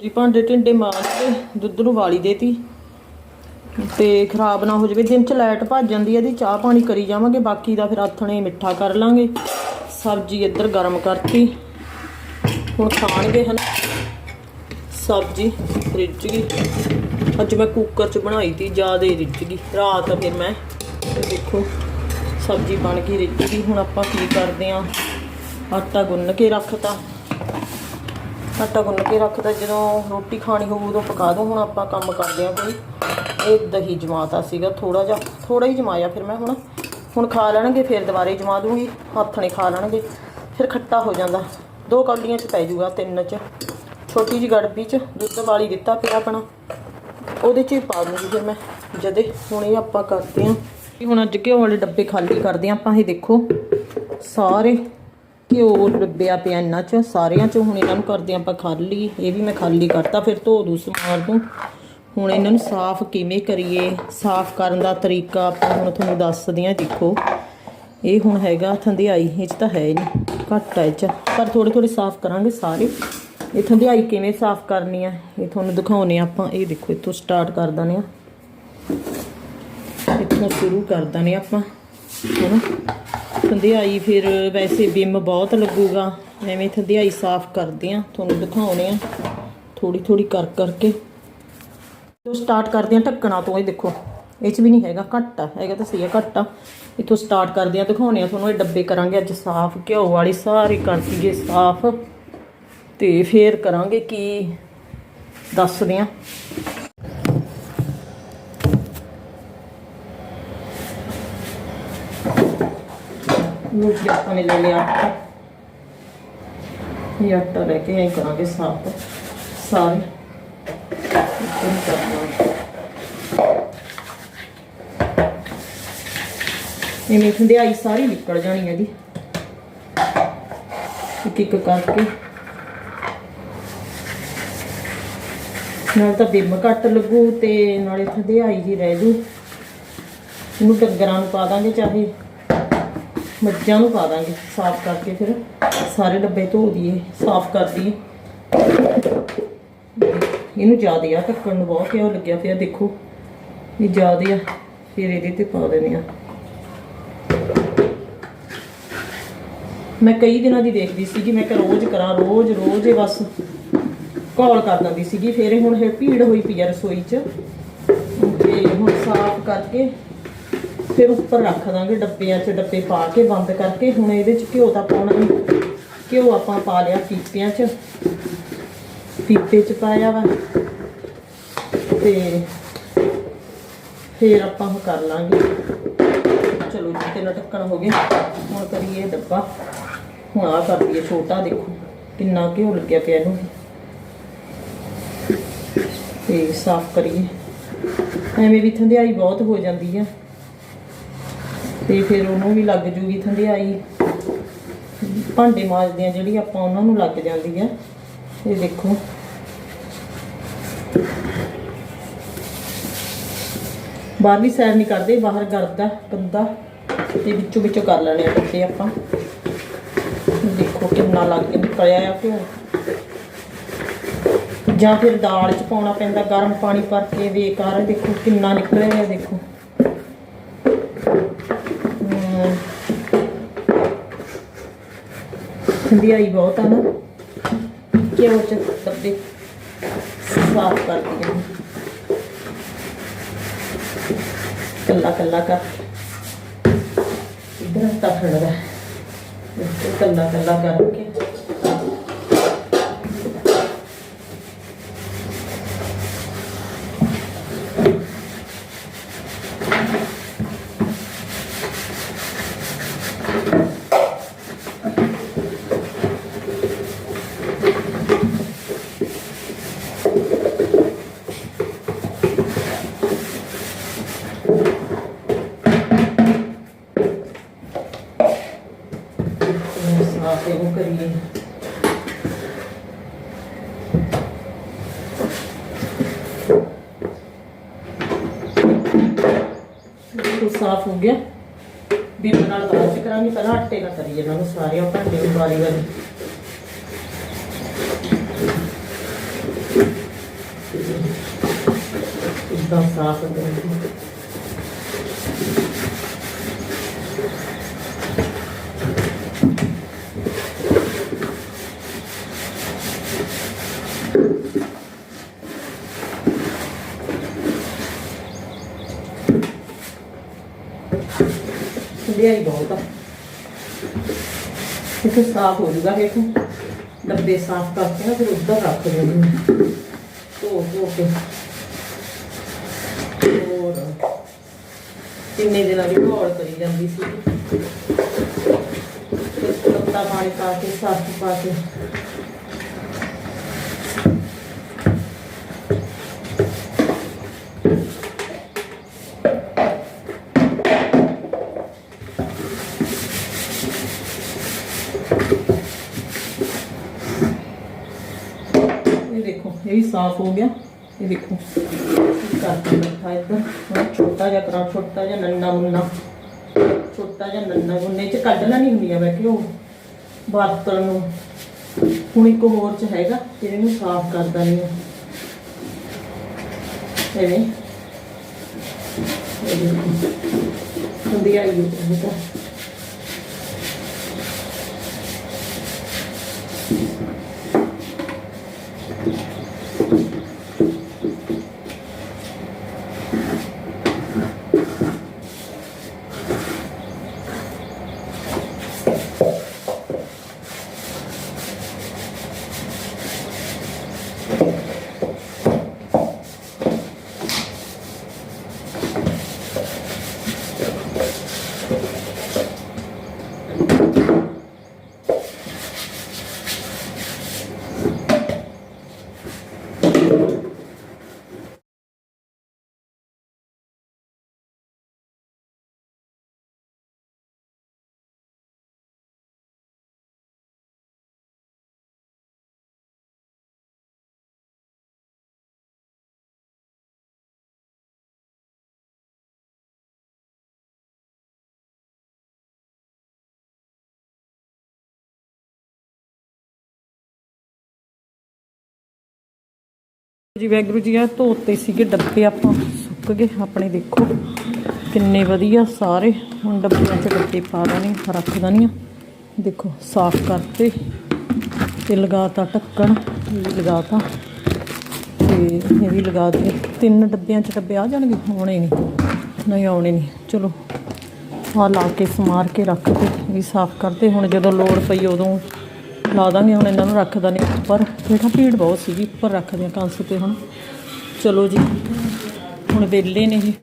ਜੀ ਭਾਂਡੇ ਢਿੰਡੇ ਮਾਰ ਕੇ ਦੁੱਧ ਨੂੰ ਵਾਲੀ ਦੇਤੀ। ਤੇ ਖਰਾਬ ਨਾ ਹੋ ਜਾਵੇ, ਦਿਨ ਚ ਲਾਈਟ ਭੱਜ ਜਾਂਦੀ ਹੈ ਇਹਦੀ ਚਾਹ ਪਾਣੀ ਕਰੀ ਜਾਵਾਂਗੇ, ਬਾਕੀ ਦਾ ਫਿਰ ਆਥਣੇ ਮਿੱਠਾ ਕਰ ਲਾਂਗੇ। ਸਬਜ਼ੀ ਇੱਧਰ ਗਰਮ ਕਰਤੀ। ਹੁਣ ਖਾਣਗੇ ਹਨ। ਸਬਜ਼ੀ ਰਿੱਝ ਗਈ ਅੱਜ ਮੈਂ ਕੁੱਕਰ 'ਚ ਬਣਾਈ ਤੀ, ਜ਼ਿਆਦਾ ਰਿੱਝ ਗਈ। ਰਾਤ ਫਿਰ ਮੈਂ ਦੇਖੋ, ਸਬਜ਼ੀ ਬਣ ਗਈ, ਰਿੱਝ ਗਈ। ਹੁਣ ਆਪਾਂ ਕੀ ਕਰਦੇ ਆਂ? ਆਟਾ ਗੁੰਨ ਕੇ ਰੱਖਤਾ। ਆਟਾ ਗੁੰਨ ਕੇ ਰੱਖਦਾ, ਜਦੋਂ ਰੋਟੀ ਖਾਣੀ ਹੋਊ ਉਦੋਂ ਪਕਾ ਦੋ। ਹੁਣ ਆਪਾਂ ਕੰਮ ਕਰਦੇ ਆਂ ਕੋਈ। ਇਹ ਦਹੀਂ ਜਮਾਤਾ ਸੀਗਾ ਥੋੜਾ ਜਿਹਾ ਥੋੜਾ ਹੀ ਜਮਾਇਆ ਫਿਰ ਮੈਂ ਹੁਣ। ਹੁਣ ਖਾ ਲੈਣਗੇ, ਫਿਰ ਦੁਬਾਰੇ ਜਮਾ ਦੂੰਗੀ, ਹੱਥ ਨੇ ਖਾ ਲੈਣਗੇ, ਫਿਰ ਖੱਟਾ ਹੋ ਜਾਂਦਾ। ਦੋ ਕੌਲੀਆਂ ਚ ਪੈ ਜੂਗਾ ਤਿੰਨ ਚ। ਛੋਟੀ ਜਿਹੀ ਗੜਬੀ ਚ ਦੁੱਧ ਵਾਲੀ ਦਿੱਤਾ ਪਿਆ ਆਪਣਾ। ਉਹਦੇ ਚ ਹੀ ਪਾ ਦੂੰਗੀ ਫਿਰ ਮੈਂ, ਜਦੇ ਹੁਣ ਇਹ ਆਪਾਂ ਕਰਦੇ ਆਂ ਇਹ ਹੁਣ ਅੱਜ ਘਿਓ ਵਾਲੇ ਡੱਬੇ ਖਾਲੀ ਕਰਦੇ ਆਂ ਆਪਾਂ ਇਹ ਦੇਖੋ, ਸਾਰੇ ਘਿਓ ਡੱਬਿਆ ਪਿਆ ਇਹਨਾਂ 'ਚੋਂ ਸਾਰਿਆਂ 'ਚੋਂ ਹੁਣ ਇਹਨਾਂ ਨੂੰ ਕਰਦੇ ਆਂ ਆਪਾਂ ਖਾਲੀ। ਇਹ ਵੀ ਮੈਂ ਖਾਲੀ ਕਰਤਾ, ਫਿਰ ਧੋ ਦੂ, ਸਮਾਰ ਦੂੰ। ਹੁਣ ਇਹਨਾਂ ਨੂੰ ਸਾਫ਼ ਕਿਵੇਂ ਕਰੀਏ, ਸਾਫ਼ ਕਰਨ ਦਾ ਤਰੀਕਾ ਆਪਾਂ ਹੁਣ ਤੁਹਾਨੂੰ ਦੱਸਦੇ ਆਂ ਦੇਖੋ। ਇਹ ਹੁਣ ਹੈਗਾ ਥੰਧਿਆਈ, ਇਹ ਚ ਤਾਂ ਹੈ ਨਹੀਂ, ਘੱਟ ਹੈ ਇਹ ਚ। ਪਰ ਥੋੜੇ ਥੋੜੇ ਸਾਫ਼ ਕਰਾਂਗੇ ਸਾਰੇ। ਇਹ ਥੰਧਿਆਈ ਕਿਵੇਂ ਸਾਫ਼ ਕਰਨੀ ਆ, ਇਹ ਤੁਹਾਨੂੰ ਦਿਖਾਉਨੇ ਆ ਆਪਾਂ। ਇਹ ਦੇਖੋ, ਇੱਥੋਂ ਸਟਾਰਟ ਕਰ ਦਨੇ ਆ ਇੱਥੋਂ ਸ਼ੁਰੂ ਕਰ ਦਨੇ ਆਪਾਂ, ਹੈਨਾ? ਥੰਧਿਆਈ ਫਿਰ ਵੈਸੇ ਬਿਮ ਬਹੁਤ ਲੱਗੂਗਾ, ਐਵੇਂ ਥੰਧਿਆਈ ਸਾਫ਼ ਕਰਦੇ ਆ, ਤੁਹਾਨੂੰ ਦਿਖਾਉਨੇ ਆ ਥੋੜੀ ਥੋੜੀ ਕਰ ਕਰਕੇ। ਤੋਂ ਸਟਾਰਟ ਕਰਦੇ ਆ ਢੱਕਣਾ ਤੋਂ, ਇਹ ਦੇਖੋ, ਇਹ ਚ ਵੀ ਨਹੀਂ ਹੈਗਾ ਘੱਟ ਆ, ਹੈਗਾ ਤਾਂ ਸਹੀ ਆ ਘੱਟ ਆ। ਇੱਥੋਂ ਸਟਾਰਟ ਕਰਦੇ ਆ ਦਿਖਾਉਨੇ ਆ ਤੁਹਾਨੂੰ, ਇਹ ਡੱਬੇ ਕਰਾਂਗੇ ਅੱਜ ਸਾਫ਼, ਘਿਓ ਵਾਲੀ ਸਾਰੇ ਕਰ ਦਈਏ ਸਾਫ਼। ਤੇ ਫੇਰ ਕਰਾਂਗੇ ਕੀ, ਦੱਸਦੇ ਆ। ਲੋ ਜੀ ਆਪਾਂ ਨੇ ਲੈ ਲਿਆ ਆਟਾ ਇਹ ਆਟਾ ਲੈ ਕੇ ਐਂ ਕਰਾਂਗੇ ਸਾਫ਼। ਸਾਰੇ। ਇੱਥੇ ਨੂੰ ਕਰਨਾ। ਆਈ ਸਾਰੀ ਨਿਕਲ ਜਾਣੀ ਹੈ ਇਹਦੀ ਇੱਕ ਇੱਕ ਕਰਕੇ। ਨਾਲ ਤਾਂ ਬਿੰਮ ਘੱਟ ਲੱਗੂ ਤੇ ਨਾਲੇ ਥੰਧਿਆਈ ਜੀ ਰਹਿ ਜੂ। ਇਹਨੂੰ ਡੰਗਰਾਂ ਨੂੰ ਪਾ ਦਾਂਗੇ ਚਾਹੇ। ਮੱਝਾਂ ਨੂੰ ਪਾ ਦਾਂਗੇ ਸਾਫ਼ ਕਰਕੇ ਫਿਰ ਸਾਰੇ ਡੱਬੇ ਧੋ ਦਈਏ, ਸਾਫ਼ ਕਰ ਦਈਏ। ਇਹਨੂੰ ਜ਼ਿਆਦਾ ਆ ਢੱਕਣ ਨੂੰ ਬਹੁਤ ਕਿਉਂ ਲੱਗਿਆ ਪਿਆ, ਦੇਖੋ। ਇਹ ਜ਼ਿਆਦੇ ਆ, ਫਿਰ ਇਹਦੇ ਤੇ ਪਾ ਦੇਣੇ ਆ। ਮੈਂ ਕਈ ਦਿਨਾਂ ਦੀ ਦੇਖਦੀ ਸੀਗੀ, ਮੈਂ ਕਿ ਰੋਜ਼ ਕਰਾਂ, ਰੋਜ਼ ਰੋਜ਼ ਇਹ ਬਸ ਕਾਲ ਕਰ ਦਿੰਦੀ ਸੀਗੀ। ਫਿਰ ਹੁਣ ਇਹ ਭੀੜ ਹੋਈ ਪਈ ਆ ਰਸੋਈ 'ਚ। ਤੇ ਹੁਣ ਸਾਫ਼ ਕਰਕੇ ਫਿਰ ਉੱਪਰ ਰੱਖ ਦਾਂਗੇ ਡੱਬਿਆਂ 'ਚ, ਡੱਬੇ ਪਾ ਕੇ ਬੰਦ ਕਰਕੇ। ਹੁਣ ਇਹਦੇ 'ਚ ਘਿਓ ਤਾਂ ਪਾਉਣਾ ਨਹੀਂ ਘਿਓ ਆਪਾਂ ਪਾ ਲਿਆ ਪੀਪਿਆਂ 'ਚ। ਪੀਪੇ 'ਚ ਪਾਇਆ ਵਾ। ਤੇ ਫਿਰ ਆਪਾਂ ਉਹ ਕਰ ਲਾਂਗੇ। ਚਲੋ ਜੀ ਤੇ ਢੱਕਣ ਹੋ ਗਿਆ ਹੁਣ ਕਰੀਏ ਡੱਬਾ। ਹੁਣ ਆ ਕਰ ਦਈਏ ਛੋਟਾ, ਦੇਖੋ ਕਿੰਨਾ ਘਿਓ ਲੱਗਿਆ ਪਿਆ ਇਹਨੂੰ। ਤੇ ਸਾਫ਼ ਕਰੀਏ। ਐਵੇਂ ਵੀ ਥੰਧਿਆਈ ਬਹੁਤ ਹੋ ਜਾਂਦੀ ਆ। ਤੇ ਫਿਰ ਉਹਨੂੰ ਵੀ ਲੱਗ ਜੂਗੀ ਥੰਧਿਆਈ। ਭਾਂਡੇ ਮਾਜਦੇ ਆ ਜਿਹੜੀ ਆਪਾਂ ਉਹਨਾਂ ਨੂੰ ਲੱਗ ਜਾਂਦੀ ਆ। ਇਹ ਦੇਖੋ। ਬਾਹਰਲੀ ਸਾਈਡ ਨਹੀਂ ਕਰਦੇ, ਬਾਹਰ ਕਰਦਾ ਗੰਦਾ ਤੇ ਵਿੱਚੋਂ ਵਿੱਚੋਂ ਕਰ ਲੈਣੇ ਆ ਕੱਟੇ ਆਪਾਂ। ਦੇਖੋ ਕਿੰਨਾ ਲੱਗ ਕੇ ਨਿਕਲਿਆ ਆ ਘਿਓ। ਜਾਂ ਫਿਰ ਦਾਲ ਚ ਪਾਉਣਾ ਪੈਂਦਾ, ਗਰਮ ਪਾਣੀ ਭਰ ਕੇ ਬੇਕਾਰ ਦੇਖੋ ਕਿੰਨਾ ਨਿਕਲਿਆ ਦੇਖੋ। ਹਮ। ਠੰਡਿਆਈ ਬਹੁਤ ਆ ਨਾ। ਘਿਓ ਚ ਡੱਬੇ ਸਾਫ਼ ਕਰ ਦਿੰਦੇ ਕੱਲਾ ਕੱਲਾ ਕਰ। ਇਧਰ ਤਾਂ ਖੜਦਾ ਇਹ ਕੱਲਾ ਕੱਲਾ ਕਰਕੇ। ਸਾਫ਼ ਇਹਨੂੰ ਕਰੀਏ ਬਿਲਕੁਲ ਸਾਫ਼ ਹੋ ਗਿਆ ਵੀ ਨਾਲ ਬਾਅਦ ਚ ਕਰਾਂਗੇ ਪਹਿਲਾਂ ਆਟੇ ਨਾਲ ਕਰੀਏ ਇਹਨਾਂ ਨੂੰ ਸਾਰੇ ਭਾਂਡੇ ਨੂੰ ਵਾਰੀ ਵਾਰੀ ਇਦਾਂ ਸਾਫ਼ ਕਰਾਂਗੇ ਲਿਆਈ ਬਹੁਤ ਆ। ਇਹ ਸਾਫ਼ ਹੋ ਜੂਗਾ ਇਹ ਡੱਬੇ ਸਾਫ਼ ਕਰਕੇ ਨਾ ਫਿਰ ਉੱਧਰ ਰੱਖ ਦੇਣੀ ਧੋ ਧੋ ਕੇ ਹੋਰ ਕਿੰਨੇ ਦਿਨਾਂ ਦੀ ਘੋਲ ਕਰੀ ਜਾਂਦੀ ਸੀ। ਤੱਤਾ ਪਾਣੀ ਪਾ ਕੇ ਸਾਫ਼ ਪਾ ਕੇ। ਇਹ ਦੇਖੋ, ਇਹ ਵੀ ਸਾਫ਼ ਹੋ ਗਿਆ। ਇਹ ਦੇਖੋ। ਇਹ ਕਰਕੇ ਰੱਖਾ ਇੱਧਰ। ਹੁਣ ਛੋਟਾ ਜਿਹਾ ਕਰਾਂ ਛੋਟਾ ਜਿਹਾ ਨੰਨਾ ਮੁੰਨਾ। ਨੰਨਾ ਮੁੰਨੇ ਚ ਕੱਢਣਾ ਨਹੀਂ ਹੁੰਦੀਆਂ ਬੈਠੇ ਉਹ ਬਰਤਨ ਨੂੰ। ਹੁਣ ਇੱਕ ਹੋਰ ਚ ਹੈਗਾ, ਇਹਨੂੰ ਸਾਫ਼ ਕਰਦਾ ਨਹੀਂ ਐਵੇਂ। ਇਹ ਹੁੰਦੀ ਆਈ ਇਹ ਤਾਂ ਜੀ ਵੈਗਰੂ ਜੀ ਆ ਧੋਤੇ ਸੀਗੇ ਡੱਬੇ, ਆਪਾਂ ਸੁੱਕ ਗਏ, ਆਪਣੇ ਦੇਖੋ। ਕਿੰਨੇ ਵਧੀਆ ਸਾਰੇ, ਹੁਣ ਡੱਬਿਆਂ 'ਚ ਡੱਬੇ ਪਾ ਦੇਣੇ ਰੱਖ ਦੇਣੀਆਂ ਦੇਖੋ, ਸਾਫ਼ ਕਰਤੇ, ਤੇ ਲਗਾਤਾ ਢੱਕਣ, ਇਹ ਵੀ ਲਗਾਤਾ ਤੇ। ਇਹ ਵੀ ਲਗਾ ਦਿੱਤੇ। ਤਿੰਨ ਡੱਬਿਆਂ 'ਚ ਡੱਬੇ ਆ ਜਾਣਗੇ, ਆਉਣੇ ਨਹੀਂ ਨਹੀਂ, ਆਉਣੇ ਨਹੀਂ ਚਲੋ ਆ ਲਾ ਕੇ ਸਮਾਰ ਕੇ ਰੱਖ ਤੇ ਵੀ ਸਾਫ਼ ਕਰਦੇ ਹੁਣ ਜਦੋਂ ਲੋੜ ਪਈ, ਉਦੋਂ ਲਾ ਦਾਂਗੇ ਹੁਣ ਇਹਨਾਂ ਨੂੰ ਰੱਖਦਾ ਨਹੀਂ। ਉੱਪਰ ਬੇਟਾ ਭੀੜ ਬਹੁਤ ਸੀਗੀ ਉੱਪਰ ਰੱਖਦੇ ਆ ਕੰਸ ਤੇ ਹੁਣ। ਚਲੋ ਜੀ, ਹੁਣ ਵਿਹਲੇ ਨੇ ਇਹ।